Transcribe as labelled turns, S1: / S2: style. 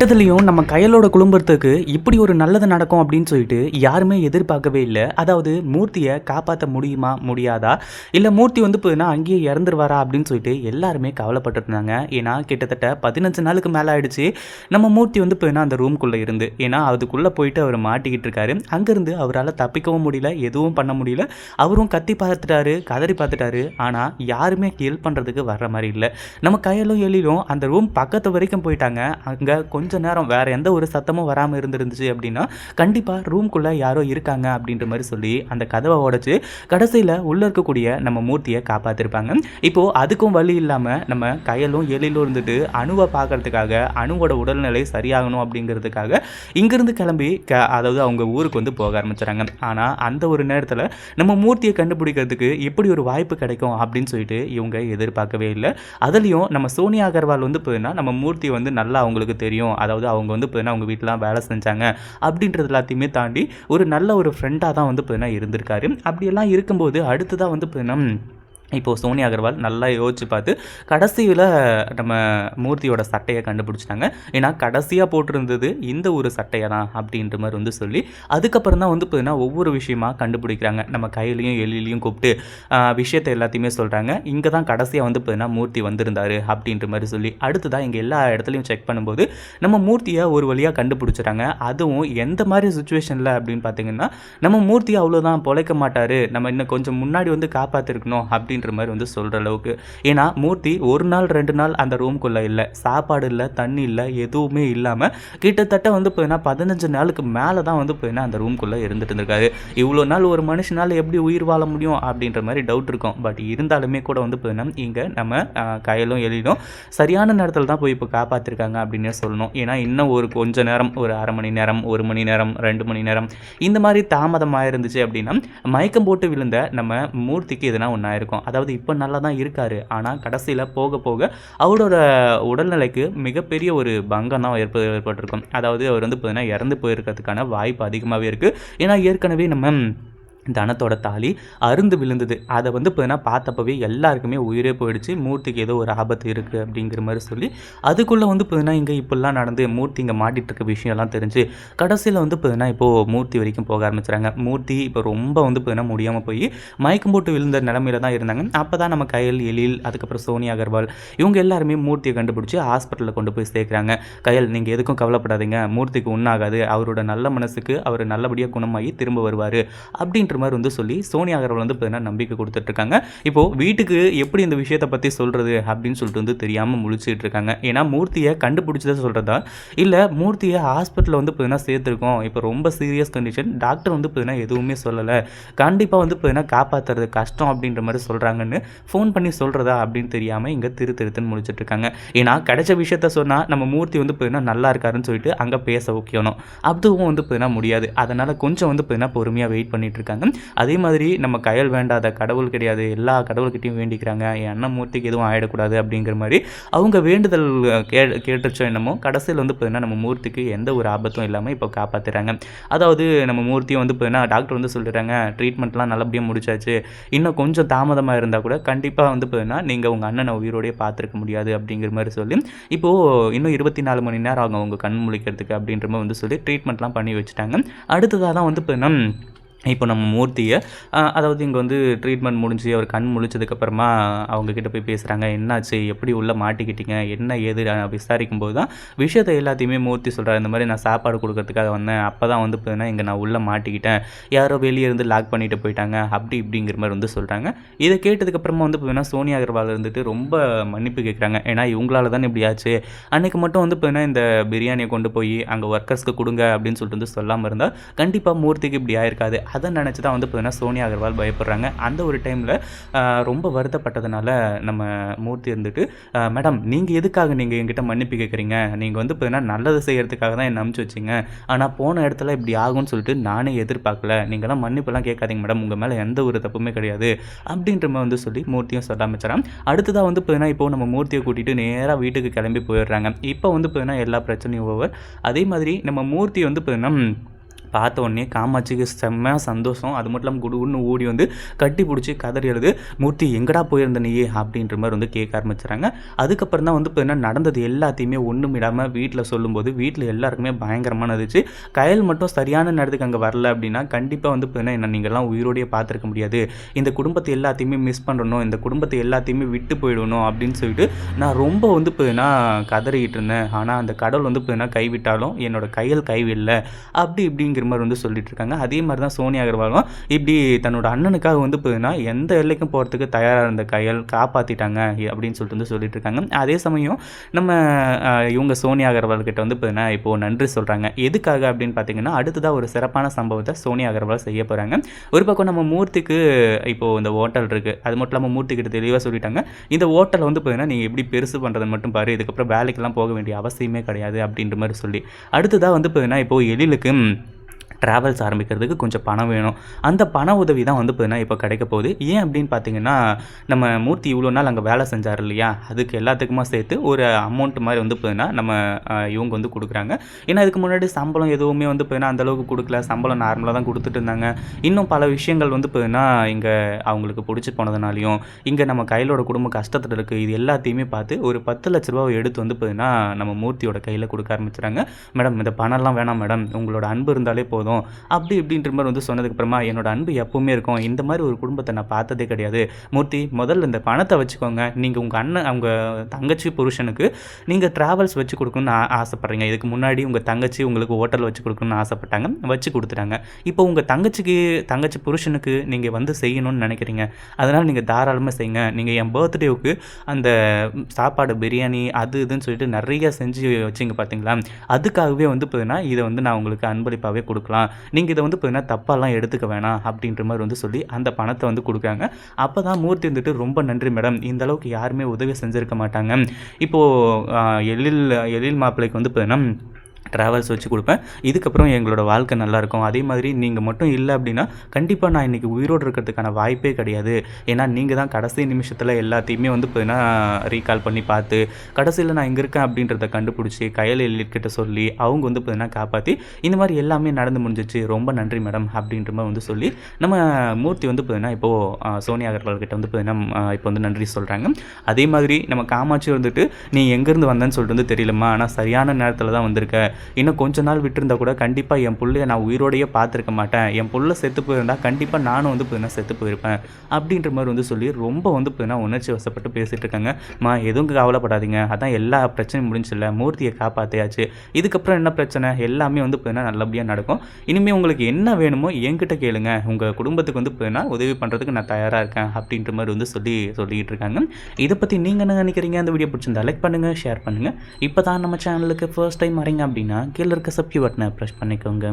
S1: கெட்டதுலேயும் நம்ம கையலோட குடும்பத்துக்கு இப்படி ஒரு நல்லது நடக்கும் அப்படின்னு சொல்லிட்டு யாருமே எதிர்பார்க்கவே இல்லை. அதாவது மூர்த்தியை காப்பாற்ற முடியுமா முடியாதா? இல்லை மூர்த்தி வந்து போதுனா அங்கேயே இறந்துருவாரா அப்படின்னு சொல்லிட்டு எல்லாருமே கவலைப்பட்டுருந்தாங்க. ஏன்னா கிட்டத்தட்ட பதினஞ்சு நாளுக்கு மேலே ஆயிடுச்சு. நம்ம மூர்த்தி வந்து போதுனா அந்த ரூம்குள்ளே இருந்து ஏன்னா அதுக்குள்ளே போயிட்டு அவர் மாட்டிக்கிட்டு இருக்காரு. அங்கேருந்து அவரால் தப்பிக்கவும் முடியல எதுவும் பண்ண முடியல. அவரும் கத்தி பார்த்துட்டாரு கதறி பார்த்துட்டாரு. ஆனால் யாருமே ஹெல்ப் பண்ணுறதுக்கு வர்ற மாதிரி இல்லை. நம்ம கையிலும் எழிலும் அந்த ரூம் பக்கத்து வரைக்கும் போயிட்டாங்க. அங்கே கொஞ்சம் கொஞ்ச நேரம் வேறு எந்த ஒரு சத்தமும் வராமல் இருந்துருந்துச்சு அப்படின்னா கண்டிப்பாக ரூம்குள்ளே யாரோ இருக்காங்க அப்படின்ற மாதிரி சொல்லி அந்த கதவை உடைச்சு கடைசியில் உள்ளே இருக்கக்கூடிய நம்ம மூர்த்தியை காப்பாற்றிருப்பாங்க இப்போது அதுக்கும் வழி இல்லாமல் நம்ம கையலும் எழிலும் இருந்துட்டு அணுவை பார்க்கறதுக்காக அணுவோட உடல்நிலை சரியாகணும் அப்படிங்கிறதுக்காக இங்கேருந்து கிளம்பி க அதாவது அவங்க ஊருக்கு வந்து போக ஆரம்பிச்சுறாங்க. ஆனால் அந்த ஒரு நேரத்தில் நம்ம மூர்த்தியை கண்டுபிடிக்கிறதுக்கு எப்படி ஒரு வாய்ப்பு கிடைக்கும் அப்படின்னு சொல்லிட்டு இவங்க எதிர்பார்க்கவே இல்லை. அதுலேயும் நம்ம சோனியா அகர்வால் வந்து போயின்னா நம்ம மூர்த்தி வந்து நல்லா அவங்களுக்கு தெரியும் அதாவது அவங்க வந்து போயின்னா அவங்க வீட்டிலாம் வேலை செஞ்சாங்க அப்படின்றது எல்லாத்தையுமே தாண்டி ஒரு நல்ல ஒரு ஃப்ரெண்டாக தான் வந்து போயின்னா இருந்திருக்காரு. அப்படியெல்லாம் இருக்கும்போது அடுத்ததாக வந்து போயின்னா இப்போது சோனியா அகர்வால் நல்லா யோசிச்சு பார்த்து கடைசியில் நம்ம மூர்த்தியோட சட்டையை கண்டுபிடிச்சிட்டாங்க. ஏன்னா கடைசியாக போட்டிருந்தது இந்த ஒரு சட்டையை தான் அப்படின்ற மாதிரி வந்து சொல்லி அதுக்கப்புறம் தான் வந்து பார்த்தீங்கன்னா ஒவ்வொரு விஷயமா கண்டுபிடிக்கிறாங்க. நம்ம கையிலையும் எலிலையும் கூப்பிட்டு விஷயத்தை எல்லாத்தையுமே சொல்கிறாங்க இங்கே தான் கடைசியாக வந்து பார்த்தீங்கன்னா மூர்த்தி வந்திருந்தாரு அப்படின்ற மாதிரி சொல்லி அடுத்ததாக இங்கே எல்லா இடத்துலையும் செக் பண்ணும்போது நம்ம மூர்த்தியை ஒரு வழியாக கண்டுபிடிச்சிட்டாங்க. அதுவும் எந்த மாதிரி சுச்சுவேஷனில் அப்படின்னு பார்த்தீங்கன்னா நம்ம மூர்த்தி அவ்வளோதான் பொழைக்க மாட்டார். நம்ம இன்னும் கொஞ்சம் முன்னாடி வந்து காப்பாற்றிருக்கணும் அப்படின்னு அப்படின்ற மாதிரி வந்து சொல்கிற அளவுக்கு. ஏன்னா மூர்த்தி ஒரு நாள் ரெண்டு நாள் அந்த ரூம்குள்ளே இல்லை. சாப்பாடு இல்லை தண்ணி இல்லை எதுவுமே இல்லாமல் கிட்டத்தட்ட வந்து போயின்னா பதினஞ்சு நாளுக்கு மேலே தான் வந்து போயின்னா அந்த ரூம்குள்ளே இருந்துட்டு இருந்திருக்காரு. இவ்வளோ நாள் ஒரு மனுஷனால் எப்படி உயிர் வாழ முடியும் அப்படின்ற மாதிரி டவுட் இருக்கும். பட் இருந்தாலுமே கூட வந்து போயின்னா இங்கே நம்ம கையிலும் கயலும் எழிலும் சரியான நேரத்தில் தான் போய் இப்போ காப்பாற்றிருக்காங்க அப்படின்னே சொல்லணும். ஏன்னா இன்னும் ஒரு கொஞ்ச நேரம் ஒரு அரை மணி நேரம் ஒரு மணி நேரம் ரெண்டு மணி நேரம் இந்த மாதிரி தாமதமாக இருந்துச்சு அப்படின்னா மயக்கம் போட்டு விழுந்த நம்ம மூர்த்திக்கு எதுனா ஒன்றா இருக்கும் அதாவது இப்போ நல்லா தான் இருக்கார். ஆனால் கடைசியில் போக போக அவரோட உடல்நிலைக்கு மிகப்பெரிய ஒரு பங்கம் தான் ஏற்ப ஏற்பட்டிருக்கும். அதாவது அவர் வந்து பார்த்தீங்கன்னா இறந்து போயிருக்கிறதுக்கான வாய்ப்பு அதிகமாகவே இருக்குது ஏன்னா ஏற்கனவே நம்ம தனத்தோட தாலி அருந்து விழுந்தது. அதை வந்து பார்த்தீங்கன்னா பார்த்தப்பவே எல்லாருக்குமே உயிரே போயிடுச்சு. மூர்த்திக்கு ஏதோ ஒரு ஆபத்து இருக்குது அப்படிங்கிற மாதிரி சொல்லி அதுக்குள்ளே வந்து பார்த்தீங்கன்னா இங்கே இப்படிலாம் நடந்து மூர்த்தி இங்கே மாட்டிகிட்டு இருக்க விஷயம்லாம் தெரிஞ்சு கடைசியில் வந்து பார்த்தீங்கன்னா இப்போது மூர்த்தி வரைக்கும் போக ஆரம்பிச்சுறாங்க. மூர்த்தி இப்போ ரொம்ப வந்து பார்த்தீங்கன்னா முடியாமல் போய் மயக்கம் போட்டு விழுந்த நிலமையில தான் இருந்தாங்க. அப்போ தான் நம்ம கையல் எழில் அதுக்கப்புறம் சோனியா அகர்வால் இவங்க எல்லாருமே மூர்த்தியை கண்டுபிடிச்சி ஹாஸ்பிட்டலில் கொண்டு போய் சேர்க்குறாங்க. கையல் நீங்கள் எதுக்கும் கவலைப்படாதீங்க. மூர்த்திக்கு உண்ணாகாது அவரோட நல்ல மனசுக்கு அவர் நல்லபடியாக குணமாகி திரும்ப வருவார். அப்படின்ற மாதிரி வந்து சொல்லி சோனியா அகர்வால் வந்து பார்த்தீங்கன்னா நம்பிக்கை கொடுத்துட்ருக்காங்க. இப்போது வீட்டுக்கு எப்படி இந்த விஷயத்தை பற்றி சொல்கிறது அப்படின்னு சொல்லிட்டு வந்து தெரியாமல் முழிச்சிட்டு இருக்காங்க. ஏன்னா மூர்த்தியை கண்டுபிடிச்சதை சொல்கிறதா இல்லை மூர்த்தியை ஹாஸ்பிட்டலில் வந்து பார்த்தீங்கன்னா சேர்த்துருக்கோம். இப்போ ரொம்ப சீரியஸ் கண்டிஷன் டாக்டர் வந்து பார்த்தீங்கன்னா எதுவுமே சொல்லலை. கண்டிப்பாக வந்து பார்த்தீங்கன்னா காப்பாற்றுறது கஷ்டம் அப்படின்ற மாதிரி சொல்கிறாங்கன்னு ஃபோன் பண்ணி சொல்கிறதா அப்படின்னு தெரியாமல் இங்கே திரு திருத்துன்னு முடிச்சிட்டு இருக்காங்க. ஏன்னா கிடைச்ச விஷயத்த சொன்னால் நம்ம மூர்த்தி வந்து பார்த்தீங்கன்னா நல்லா இருக்காருன்னு சொல்லிட்டு அங்கே பேச வைக்கணும். அதுவும் வந்து பார்த்தீங்கன்னா முடியாது. அதனால் கொஞ்சம் வந்து பார்த்தீங்கன்னா பொறுமையாக வெயிட் பண்ணிட்டு இருக்காங்க. அதே மாதிரி நம்ம கயல் வேண்டாத கடவுள் கிடையாது. எல்லா கடவுள்கிட்டையும் வேண்டிக்கிறாங்க. என் அண்ணன் மூர்த்திக்கு எதுவும் ஆகிடக்கூடாது அப்படிங்கிற மாதிரி அவங்க வேண்டுதல் கே கேட்டுச்சோ என்னமோ கடைசியில் வந்து பார்த்தீங்கன்னா நம்ம மூர்த்திக்கு எந்த ஒரு ஆபத்தும் இல்லாமல் இப்போ காப்பாற்றுறாங்க அதாவது நம்ம மூர்த்தியும் வந்து பார்த்தீங்கன்னா டாக்டர் வந்து சொல்லிடுறாங்க ட்ரீட்மெண்ட்லாம் நல்லபடியாக முடிச்சாச்சு. இன்னும் கொஞ்சம் தாமதமாக இருந்தால் கூட கண்டிப்பாக வந்து பார்த்தீங்கன்னா நீங்கள் உங்கள் அண்ணனை உயிரோடய பார்த்துருக்க முடியாது அப்படிங்கிற மாதிரி சொல்லி இப்போது இன்னும் இருபத்தி நாலு மணி நேரம் ஆகும் அவங்க கண் முழிக்கிறதுக்கு அப்படின்ற மாதிரி வந்து சொல்லி ட்ரீட்மெண்ட்லாம் பண்ணி வச்சுட்டாங்க. அடுத்ததாக தான் வந்து பார்த்தீங்கன்னா இப்போ நம்ம மூர்த்தியை அதாவது இங்கே வந்து ட்ரீட்மெண்ட் முடிஞ்சு அவர் கண் முழிச்சதுக்கப்புறமா அவங்கக்கிட்ட போய் பேசுகிறாங்க என்னாச்சு? எப்படி உள்ளே மாட்டிக்கிட்டீங்க? என்ன ஏது? விசாரிக்கும் போது தான் விஷயத்தை எல்லாத்தையுமே மூர்த்தி சொல்கிறார் இந்த மாதிரி நான் சாப்பாடு கொடுக்கறதுக்காக வந்தேன். அப்போ தான் வந்து பார்த்தீங்கன்னா இங்கே நான் உள்ளே மாட்டிக்கிட்டேன். யாரோ வெளியே இருந்து லாக் பண்ணிட்டு போயிட்டாங்க. அப்படி இப்படிங்கிற மாதிரி வந்து சொல்கிறாங்க இதை கேட்டதுக்கப்புறமா வந்து பார்த்தீங்கன்னா சோனியா அகர்வால் இருந்துட்டு ரொம்ப மன்னிப்பு கேட்குறாங்க ஏன்னா இவங்களால தான் இப்படி ஆச்சு. அன்றைக்கு மட்டும் வந்து பார்த்தீங்கன்னா இந்த பிரியாணியை கொண்டு போய் அங்கே ஒர்க்கர்ஸ்க்கு கொடுங்க அப்படின்னு சொல்லிட்டு வந்து சொல்லாமல் இருந்தால் கண்டிப்பாக மூர்த்திக்கு இப்படி ஆயிருக்காது. அதை நினச்சி தான் வந்து பார்த்தீங்கன்னா சோனியா அகர்வால் பயப்படுறாங்க. அந்த ஒரு டைமில் ரொம்ப வருத்தப்பட்டதுனால நம்ம மூர்த்தி இருந்துட்டு மேடம் நீங்கள் எதுக்காக நீங்கள் என்கிட்ட மன்னிப்பு கேட்குறீங்க நீங்கள் வந்து பார்த்தீங்கன்னா நல்லது செய்கிறதுக்காக தான் என்னை அமுச்சு வச்சிங்க. ஆனால் போன இடத்துல இப்படி ஆகும்னு சொல்லிட்டு நானே எதிர்பார்க்கல. நீங்களாம் மன்னிப்புலாம் கேட்காதீங்க மேடம். உங்கள் மேலே எந்த ஒரு தப்புமே கிடையாது. அப்படின்ற மாதிரி வந்து சொல்லி மூர்த்தியும் சொல்ல ஆரம்பிச்சிடறான் அடுத்ததாக வந்து பார்த்தீங்கன்னா இப்போ நம்ம மூர்த்தியை கூட்டிகிட்டு நேராக வீட்டுக்கு கிளம்பி போயிடுறாங்க. இப்போ வந்து பார்த்தீங்கன்னா எல்லா பிரச்சனையும் ஓவர் அதே மாதிரி நம்ம மூர்த்தி வந்து பார்த்தீங்கன்னா பார்த்த உடனே காமாட்சிக்கு செம்ம சந்தோஷம். அது மட்டும் இல்லாமல் குடுகுன்னு ஓடி வந்து கட்டி பிடிச்சி கதறி மூர்த்தி எங்கடா போயிருந்த நீ? அப்படின்ற மாதிரி வந்து கேட்க ஆரம்பிச்சுறாங்க அதுக்கப்புறம் தான் வந்து இப்போ என்ன நடந்தது எல்லாத்தையுமே ஒன்றும் இடாமல் வீட்டில் சொல்லும்போது வீட்டில் எல்லாருக்குமே பயங்கரமான இருந்துச்சு கயல் மட்டும் சரியான நேரத்துக்கு அங்கே வரல அப்படின்னா கண்டிப்பாக வந்து இப்போ என்ன நீங்கள்லாம் உயிரோடையே பார்த்துருக்க முடியாது. இந்த குடும்பத்தை எல்லாத்தையுமே மிஸ் பண்ணணும் இந்த குடும்பத்தை எல்லாத்தையுமே விட்டு போயிடணும் அப்படின்னு சொல்லிட்டு நான் ரொம்ப வந்து இப்போ என்ன கதறிக்கிட்டு இருந்தேன். ஆனால் அந்த கடவுள் வந்து இப்போ என்ன கைவிட்டாலும் என்னோட கையல் கைவில்லை அப்படி இப்படிங்க மாதிரி வந்து சொல்லிட்டு இருக்காங்க அதே மாதிரி தான் சோனியா அகர்வாலும் இப்படி தன்னோட அண்ணனுக்காக வந்து பார்த்தீங்கன்னா எந்த எல்லைக்கும் போகிறதுக்கு தயாராக இருந்த கையல் காப்பாற்றிட்டாங்க அப்படின்னு சொல்லிட்டு வந்து சொல்லிட்டு இருக்காங்க அதே சமயம் நம்ம இவங்க சோனியா அகர்வால் கிட்ட வந்து பார்த்தீங்கன்னா இப்போது நன்றி சொல்கிறாங்க எதுக்காக அப்படின்னு பார்த்தீங்கன்னா அடுத்ததாக ஒரு சிறப்பான சம்பவத்தை சோனியா அகர்வால் செய்ய போகிறாங்க ஒரு பக்கம் நம்ம மூர்த்திக்கு இப்போது இந்த ஹோட்டல் இருக்குது அது மட்டும் இல்லாமல் மூர்த்தி கிட்ட தெளிவாக சொல்லிட்டாங்க. இந்த ஹோட்டலை வந்து பார்த்தீங்கன்னா நீங்கள் எப்படி பெருசு பண்ணுறதுன்னு மட்டும் பாரு. இதுக்கப்புறம் வேலைக்கெல்லாம் போக வேண்டிய அவசியமே கிடையாது அப்படின்ற மாதிரி சொல்லி. அடுத்ததாக வந்து பார்த்தீங்கன்னா இப்போது எழிலுக்கு ட்ராவல்ஸ் ஆரம்பிக்கிறதுக்கு கொஞ்சம் பணம் வேணும். அந்த பண உதவி தான் வந்து பார்த்தீங்கன்னா இப்போ கிடைக்க போகுது. ஏன் அப்படின்னு பார்த்தீங்கன்னா நம்ம மூர்த்தி இவ்வளோ நாள் அங்கே வேலை செஞ்சார் இல்லையா? அதுக்கு எல்லாத்துக்குமா சேர்த்து ஒரு அமௌண்ட் மாதிரி வந்து பார்த்தீங்கன்னா நம்ம இவங்க வந்து கொடுக்குறாங்க. ஏன்னா இதுக்கு முன்னாடி சம்பளம் எதுவுமே வந்து பார்த்தீங்கன்னா அந்தளவுக்கு கொடுக்கல. சம்பளம் நார்மலாக தான் கொடுத்துட்டு இருந்தாங்க. இன்னும் பல விஷயங்கள் வந்து பார்த்தீங்கன்னா இங்கே அவங்களுக்கு பிடிச்சி போனதுனாலையும் இங்கே நம்ம கையிலோட குடும்பம் கஷ்டத்தில் இருக்குது இது எல்லாத்தையுமே பார்த்து ஒரு பத்து லட்ச ரூபாவை எடுத்து வந்து பார்த்தீங்கன்னா நம்ம மூர்த்தியோட கையில் கொடுக்க ஆரம்பிச்சுறாங்க. மேடம் இந்த பணம்லாம் வேணாம் மேடம். உங்களோட அன்பு இருந்தாலே போதும். அப்படி இப்படின்ற மாதிரி வந்து சொன்னதுக்கு அப்புறமா என்னோட அன்பு எப்பவுமே இருக்கும். இந்த மாதிரி ஒரு குடும்பத்தை நான் பார்த்ததே கிடையாது. மூர்த்தி முதல்ல இந்த பணத்தை வச்சுக்கோங்க. நீங்கள் உங்கள் அண்ணன் அவங்க தங்கச்சி புருஷனுக்கு நீங்கள் ட்ராவல்ஸ் வச்சு கொடுக்கணும்னு ஆ- ஆசைப்பட்றீங்க. இதுக்கு முன்னாடி உங்கள் தங்கச்சி உங்களுக்கு ஹோட்டல் வச்சு கொடுக்கணும்னு ஆசைப்பட்டாங்க. வச்சு கொடுத்துட்டாங்க. இப்போ உங்கள் தங்கச்சிக்கு தங்கச்சி புருஷனுக்கு நீங்கள் வந்து செய்யணும்னு நினைக்கிறீங்க. அதனால் நீங்கள் தாராளமாக செய்யுங்க. நீங்கள் என் பர்த்டேவுக்கு அந்த சாப்பாடு பிரியாணி அது இதுன்னு சொல்லிட்டு நிறைய செஞ்சு வச்சிங்க பார்த்தீங்களா அதுக்காகவே வந்து பார்த்தீங்கன்னா இதை வந்து நான் உங்களுக்கு அன்பளிப்பாகவே கொடுக்கலாம். நீங்கள் இதை வந்து பார்த்தீங்கன்னா தப்பாலாம் எடுத்துக்க வேணாம் அப்படின்ற மாதிரி வந்து சொல்லி அந்த பணத்தை வந்து கொடுக்குறாங்க. அப்போ தான் மூர்த்தி வந்துட்டு ரொம்ப நன்றி மேடம் இந்த அளவுக்கு யாருமே உதவி செஞ்சுருக்க மாட்டாங்க. இப்போது எழில் எழில் மாப்பிள்ளைக்கு வந்து பார்த்தீங்கன்னா ட்ராவல்ஸ் வச்சு கொடுப்பேன். இதுக்கப்புறம் எங்களோட வாழ்க்கை நல்லாயிருக்கும். அதே மாதிரி நீங்கள் மட்டும் இல்லை அப்படின்னா கண்டிப்பாக நான் இன்றைக்கி உயிரோடு இருக்கிறதுக்கான வாய்ப்பே கிடையாது. ஏன்னா நீங்கள் தான் கடைசி நிமிஷத்தில் எல்லாத்தையுமே வந்து பார்த்தீங்கன்னா ரீகால் பண்ணி பார்த்து கடைசியில் நான் இங்கே இருக்கேன் அப்படின்றத கண்டுபிடிச்சி கையில் எழுதிக்கிட்ட சொல்லி அவங்க வந்து பார்த்தீங்கன்னா காப்பாற்றி இந்த மாதிரி எல்லாமே நடந்து முடிஞ்சிச்சு. ரொம்ப நன்றி மேடம் அப்படின்ற மாதிரி வந்து சொல்லி நம்ம மூர்த்தி வந்து பார்த்தீங்கன்னா இப்போது சோனியா அகர்வால் கிட்ட வந்து பார்த்தீங்கன்னா இப்போ வந்து நன்றி சொல்கிறாங்க அதே மாதிரி நம்ம காமாட்சி வந்துட்டு நீ எங்கேருந்து வந்தேன்னு சொல்லிட்டு வந்து தெரியலம்மா. ஆனால் சரியான நேரத்தில் தான் வந்திருக்க. இன்னும் கொஞ்ச நாள் விட்டுருந்தா கூட கண்டிப்பாக என் பிள்ளைய நான் உயிரோடையே பார்த்துருக்க மாட்டேன். என் புள்ள செத்து போயிருந்தா கண்டிப்பாக நானும் வந்து பார்த்தீங்கன்னா செத்து போயிருப்பேன். அப்படின்ற மாதிரி வந்து சொல்லி ரொம்ப வந்து பார்த்தீங்கன்னா உணர்ச்சி வசப்பட்டு பேசிகிட்டு இருக்காங்க. மா எதுவும் கவலைப்படாதீங்க. அதான் எல்லா பிரச்சனையும் முடிஞ்சில்ல மூர்த்தியை காப்பாற்றியாச்சு இதுக்கப்புறம் என்ன பிரச்சனை? எல்லாமே வந்து பார்த்தீங்கன்னா நல்லபடியாக நடக்கும். இனிமேல் உங்களுக்கு என்ன வேணுமோ என்கிட்ட கேளுங்க. உங்கள் குடும்பத்துக்கு வந்து பார்த்தீங்கன்னா உதவி பண்ணுறதுக்கு நான் தயாராக இருக்கேன். அப்படின்ற மாதிரி வந்து சொல்லி சொல்லிக்கிட்டு இருக்காங்க. இதை பற்றி நீங்கள் என்ன நினைக்கிறீங்க? அந்த வீடியோ பிடிச்சிருந்தா லைக் பண்ணுங்கள் ஷேர் பண்ணுங்கள் இப்போ தான் நம்ம சேனலுக்கு ஃபர்ஸ்ட் டைம் வரீங்க அப்படின்னா கீழே இருக்க சப்ஸ்கிரைப் பட்டனை ப்ரெஸ் பண்ணிக்கோங்க.